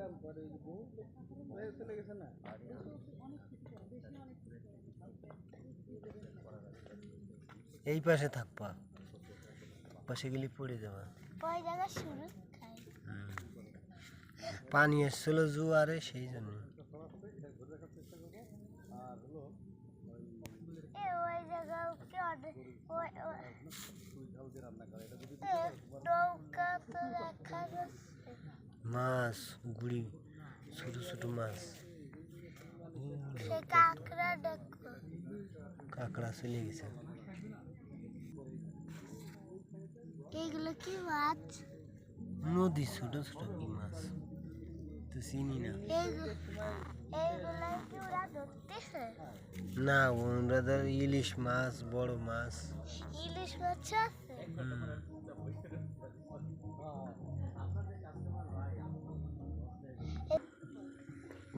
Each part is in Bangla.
দিলাম পরে চলে গেছে না এই পাশে থাকবা পাশে গেলে পড়ে যাবা ওই জায়গা শুরু খাই হুম। পানি এসছিল জোয়ারে সেই জন্য ওই জায়গা মাছ গুড়ি ছোট ছোট মাছ। কাঁকড়া চলে গেছে। এইগুলো কি মাছ? নদী ছোট ছোট কি মাছ? তো চিনি না। এইগুলো ওরা না ওনাদের ইলিশ মাছ বড় মাছ। ইলিশ মাছ আছে?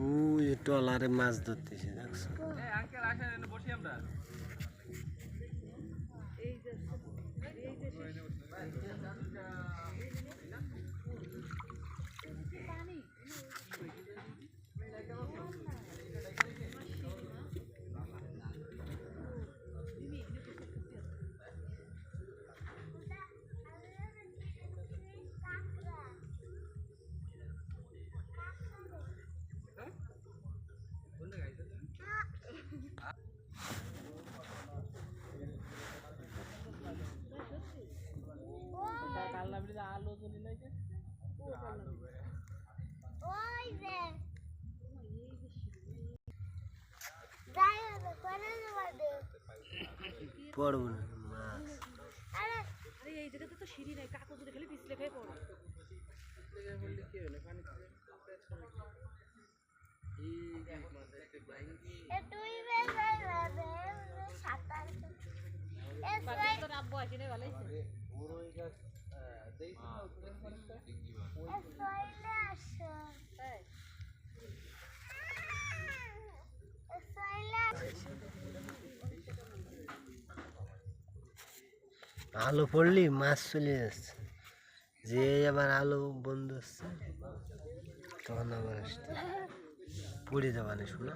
হুম। এ টলারে মাছ ধরতেছে দেখছ আলো জ্বলি ওই যে পড়ব না। আরে। আরে এই জায়গাতে তো সিঁড়ি নাই কাকু যদি খালি পিছলে খেয়ে পড়ো। বললি কি হলো পানি এ তুই সাঁতার এ আব্বু আসেনি ভালো হয়েছে। এ সোয়াইলে আলো পড়লি? মাছ চলে যাচ্ছে। যে আবার আলো বন্ধ হচ্ছে, তখন আবার আসছে পড়ে যাবা না শোনা।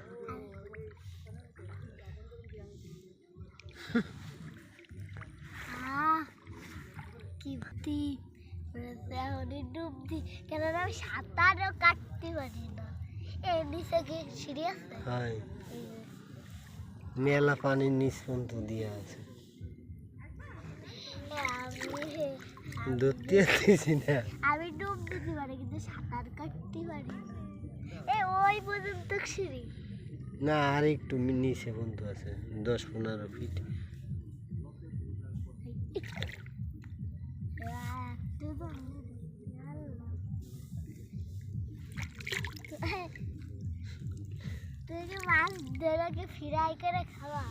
কি ভক্তি অনেক ডুব দি কেননা আমি সাঁতারও কাটতে পারি না। এর নিচে কি সিঁড়ি আছে? হয়। এই মেলা পানির নিচ পর্যন্ত দিয়া আছে। ধরতে আসতেছি না। আমি ডুব দিতে পারি কিন্তু সাঁতার কাটতে পারি এ ওই পর্যন্ত সিঁড়ি। না আর একটু নিচে পর্যন্ত আছে দশ পনেরো ফিট আহ, তুই তো আল্লাহ। তুই কি মাছ ধরে ফিরাই করে খাওয়া